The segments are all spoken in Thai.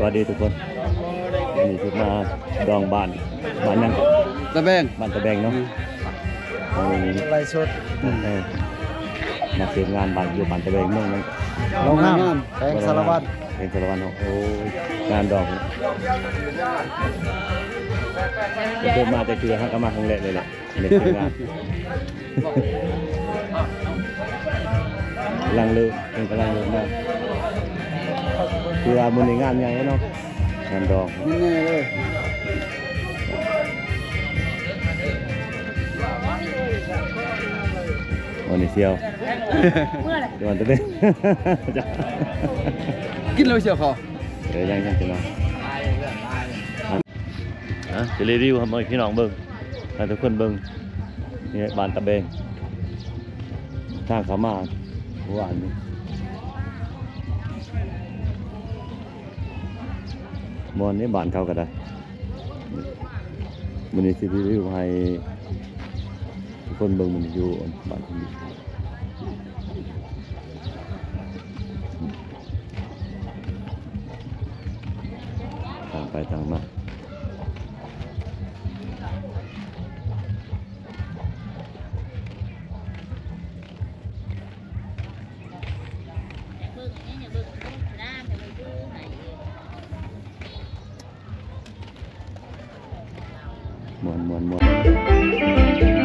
สวัสดีทุกคนนี่คือมาดองบ้านบ้านนั่งตะแบงบ้านตะแบงเนาะเอาไรสดเออมาเสียงานบ้านอยู่บ้านตะแบงเมืองนั้นโรงงานแปลงสารวัตรแปลงสารวัตรเนาะโอ้ยงานดองเดินมาแต่เกลือฮะก็มาครั้งแรกเลยแหละเด็กงานกำลังเลือเป็นกำลังเลือมาก คือว่ามือในงานใหญ่เนาะงานดองนี่แน่เลยวันนี้เชียวเดี๋ยววันตะเบงจ้ะกินเลยเชียวเขาเดี๋ยวยังยังจะมาอะจะรีวิวให้พี่น้องเบิ่งให้ทุกคนเบิ่งนี่บ้านตะเบงทางเขามาหวานนี่ มอนนี้บ้านเขาก็ได้มันนี้สิรีวิวให้ทุกคนเบิ่งมันอยู่บ้านคนนี้ทางไปทางมา มวนหมวนหมวน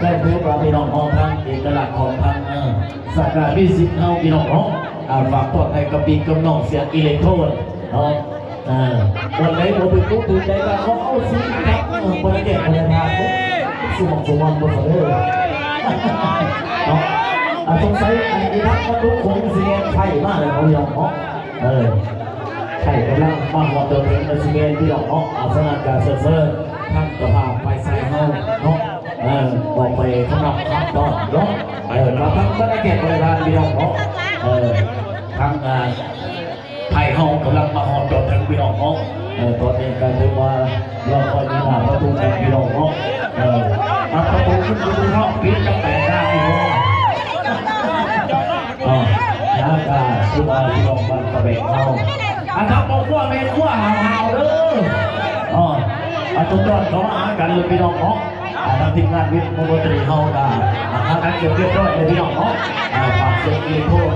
ใกล้พบเราพี่น้องของทางเอกลักษณ์ของทางเออสักการพิสิทธิ์เฮาพี่น้องเนาะอ่าฝากปอดภัยกับปีกำนองเสียงอิเล็กโทรนเนาะวันไหนผมเป็นผู้ตื่นใจก็เขาเอาสิครับเออคนละแก่คนละทาสมองสมองบนเสนอเนาะสงสัยอันนี้ทักมาทุกคนเสียงไฟมากเลยเขายอมเนาะเออใช่กำลังมาหอดเดินเป็นซีเมนที่เราออกอาสนะการเซอร์เซอร์ท่านก็พา บอกไปสำหรับขั้นตอนเนาะเออเราทั้งก็ได้แก่บริการเดียวเนาะเออทั้งงานไทยเฮากำลังมาหอดจดทั้งพี่น้องเนาะเออตอนนี้ก็ถือว่าเราคอยมีหน้าประตูกันพี่น้องเนาะเออเอาประตูขึ้นดูเนาะพี่จะแปลได้พี่น้องอ๋อน้ากาสุภาพี่น้องบ้านตะเบงเฮาอันทับบอกว่าเมนว่าหาวหาเด้ออ๋ออันตุกยอดเขาอากันเลยพี่น้องเนาะ ทางทีมงานวิทย์มนตรีเฮากันทางการเก็บเรียบร้อยเลยพี่น้องเนาะฝากเสียงอีโทษ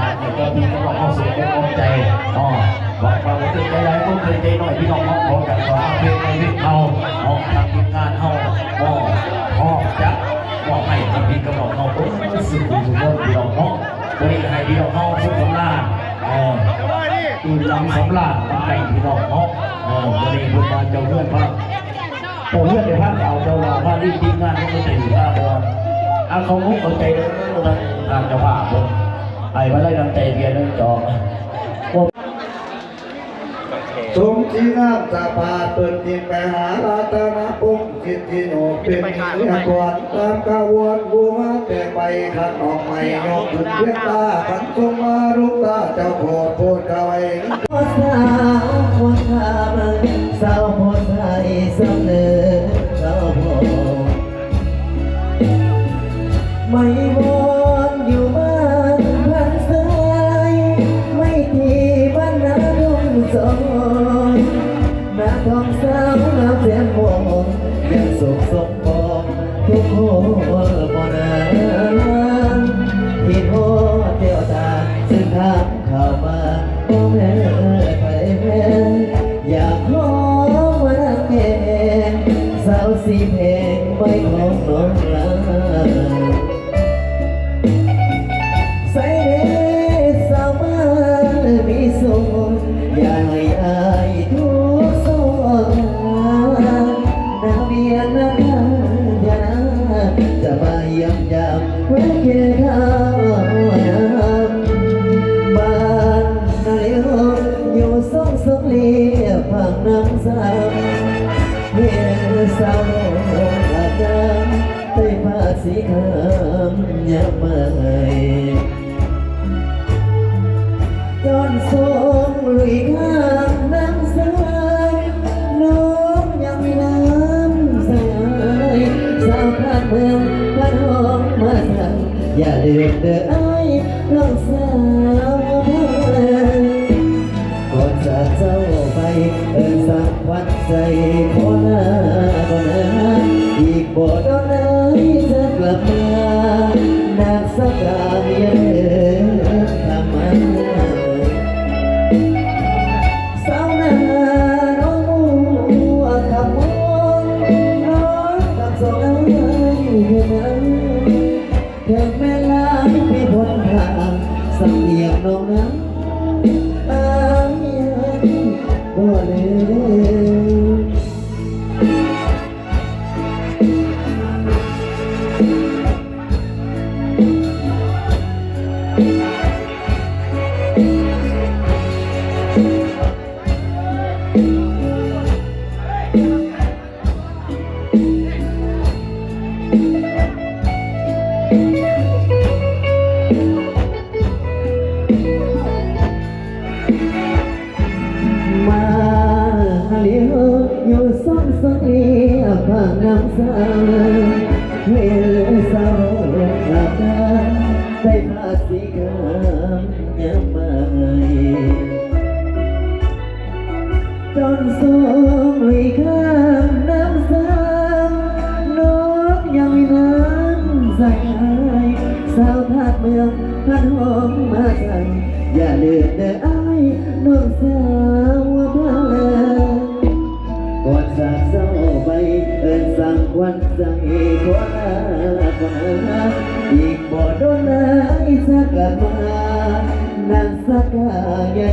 อ่าเดี๋ยวก็มีกำลังเอาเสียงกำลังใจอ๋อบอกความรู้สึกใจร้ายต้องใจหน่อยพี่น้องเนาะขอกันขอเพลงในวิทย์เฮาอ๋อทางทีมงานเฮาอ๋ออ๋อจะบอกให้ทางทีมกำลังเฮาโอ้ยสุดสุดยอดพี่น้องเนาะวันนี้ให้พี่น้องเฮาสุขสำราญอ๋ออีหลังสำราญมันไก่พี่น้องเนาะเออวันนี้คุณมาเจ้าเพื่อนพระ โอ้เพื่อนในพระเก่าเจ้าเราพระที่ทีมงานก็ไม่ติดพระบอลอาเขามุกเขาใจเลยนะทางจ้าภาผมไอ้มาไล่นำใจเบียร์นั่งจองพวกสมชีน้ำสาพาเปิดจิตไปหาลาตนาองค์จิตติโนเป็นเมียก่อนตามกวนบัวมาแต่ไปขันออกไม่ยอมถึงเวตาขันทรงมารุกตาเจ้าโพดโพดกาไว้สาวโคนทำสาวโคนไต้ผ้าสีขาวยามไเวลสาวหลับตาใส่ผ้าสีขาวยังไม่จนสูงลุยข้ามน้ำสาวน้ เอินสั่งควันใจขอลาก่อนอีกบ่โดนไอ้สักมานั่งสักกาเย็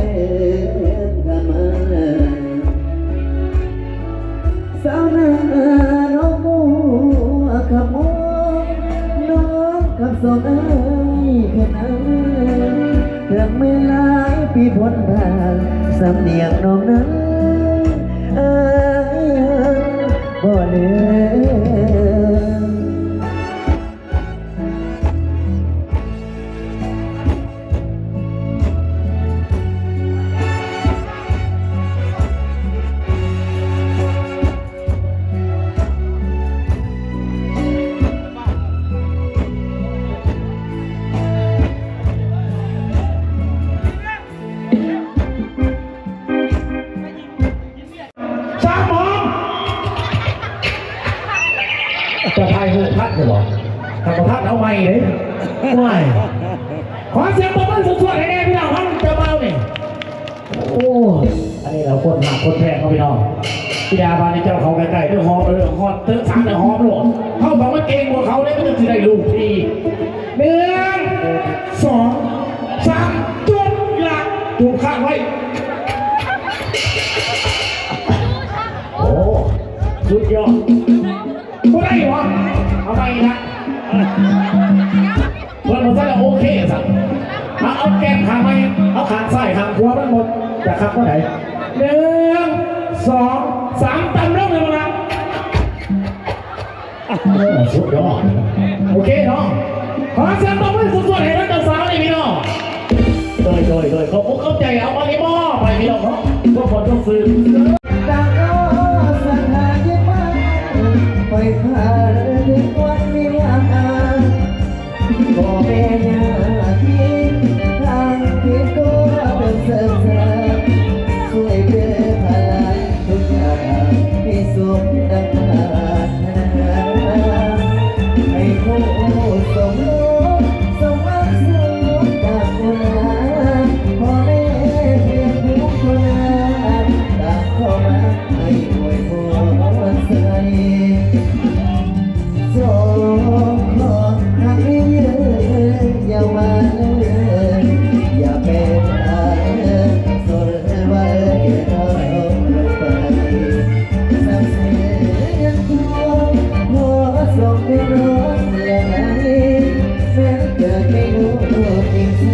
นกลับมาสาวนาน้องมัวกับมน้องกับสองไอ้แค่นั้นเธอไม่ลายปีพ้นผ่านสำเนียงน้องนั้น ถ้าพัดเอาไม่เลยไม่ขอเสียงปรบมือสุดๆให้แน่พี่น้องครับเจ้าเบาเนี่ยโอ้อันนี้เราคนหนักคนแพงเขาพี่น้องพี่ดาบานในเจ้าเขาใกล้ๆเรื่องหอมเรื่องหอมเตื้อสามเรื่องหอมหลวงเขาบอกว่าเก่งกว่าเขาเลยก็จะได้ลูกทีหนึ่งสองสามจุดหลักจุดข้างไว้โอ้สุดยอดก็ได้หรอเอาไปนะ คนหมอนมันใส่โอเคสักมาเอาแกนขาไม่เอาขาใส่ขาขวามันหมดจะขับก็ไหนหนึ่งสองสามตำเรื่องเลยมั้นะสุดยอดโอเคเนาะขอเสียงตบมือสุดๆให้นักสาวนี่พี่น้องเลยเลยเลยเขาเข้าใจเอาไปบ้อไปพี่น้องเขาก็กคนต้องซื้อ for me.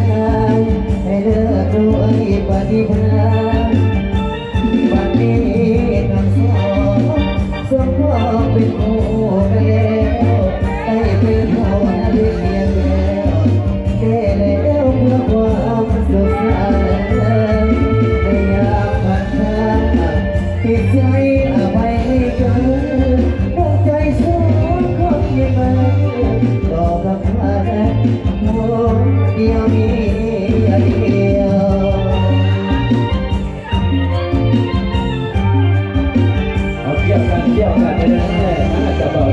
time là cái đáng là cảm ơn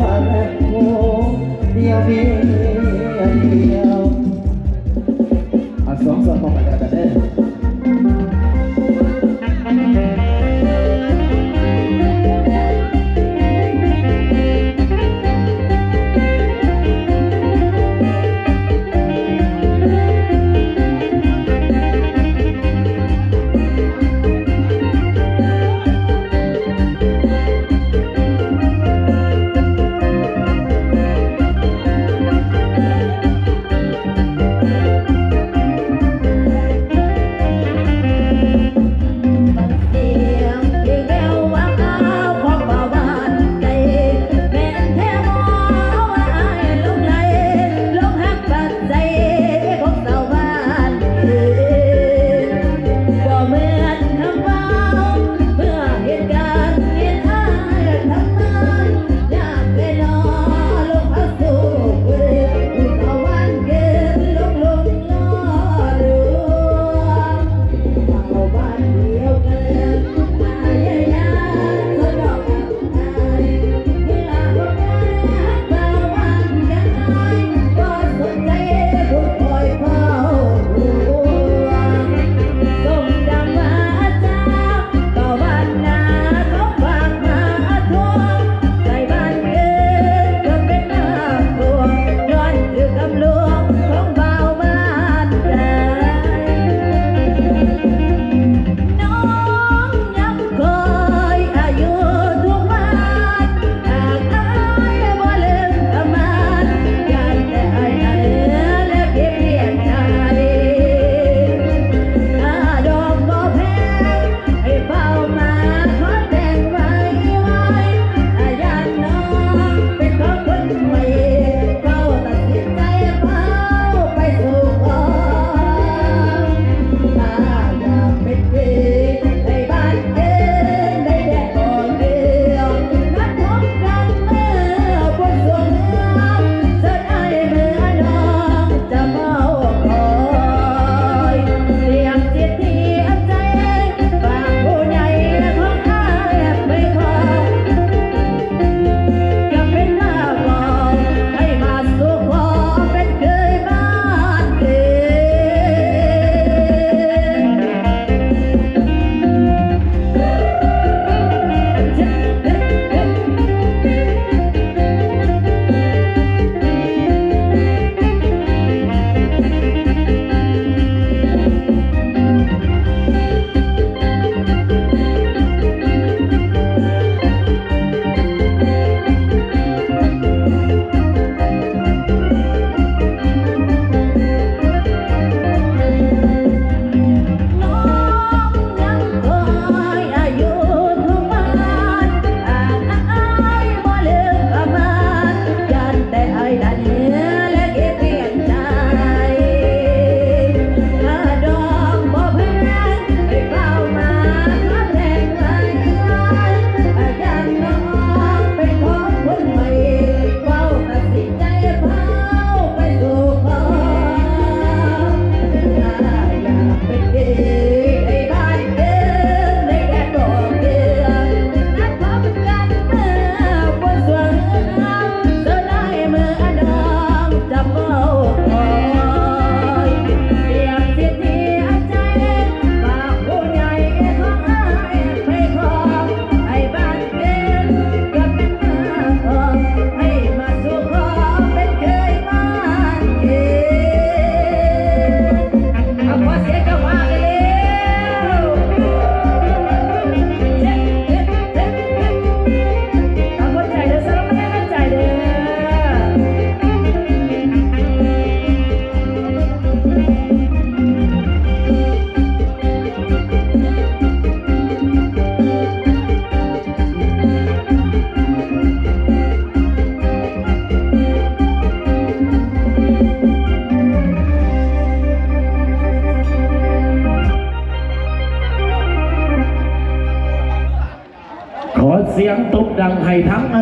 barco e eu vim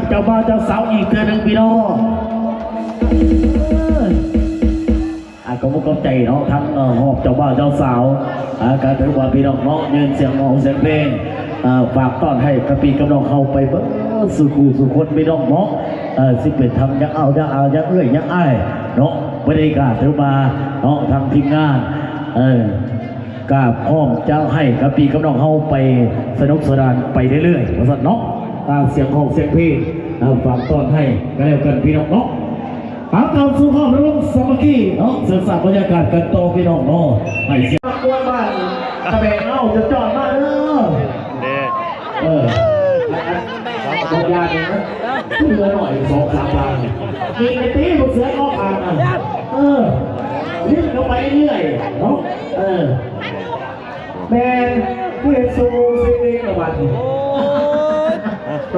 เจ้าบ่าวเจ้าสาวอีกเทื่อหนึงพี่น้องอาก็มุกกใจเนาะทั้งหอบเจ้าบ่าวเจ้าสาวอาการถือว่าพี่น้องเนาะยืนเสียงของเสียงเพลงฝากต้อนให้กระปีกำลังเข้าไปเบิ้สู่คู่สู่คนพี่น้องเนาะสิเป็นทำยังเอายังเอายังเอื้อยยังอ้ายเนาะบรรยากาศถือมาเนาะทางทีมงานเออกราบอ้อมเจ้าให้กับปีกับน้องเฮาไปสนุกสนานไปเรื่อยๆว่าสันเนาะตามเสียงของเสียงเพลง เอาฝากต้อนให้ก็แล้วกันพี่น้องเนาะหาตามสู่ห้องแล้วลงสามัคคีเนาะศึกษาบรรยากาศกันต่อพี่น้องเนาะให้เสียงกวนบ้านกระแบงเอาจะจอดมาเด้อเด้เออขอบยาเนี่ยนะเหลือหน่อยสองสามบาทมีไอ้ตีลูกเสือก็ผ่านอะเออลิ้นเข้าไปเรื่อยเนาะเออแมนผู้เห็นสูงสิ่งนี้กับวัน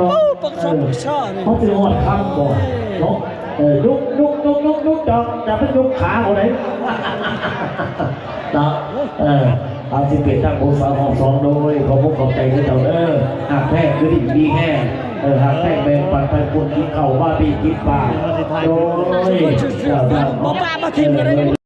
โอ้ปักซบปักช่อนี่เขาจะหอดคำบอกเนาะเออลุกลุกลุกลุกลุกจอกจะไปลุกขาเอาไหนเนาะเออเอาสิเป็นตั้งองศาของสองโดยขอพวกขอบใจที่เจ้าเด้อหากแท้คือดิ่งดีแห้เออหากแท้แบ่งปันไปคนกินเข่าว่าปีกินปลาโดยเจ้าเจ้าบ่ปลาบ่ทิ่มกันเลย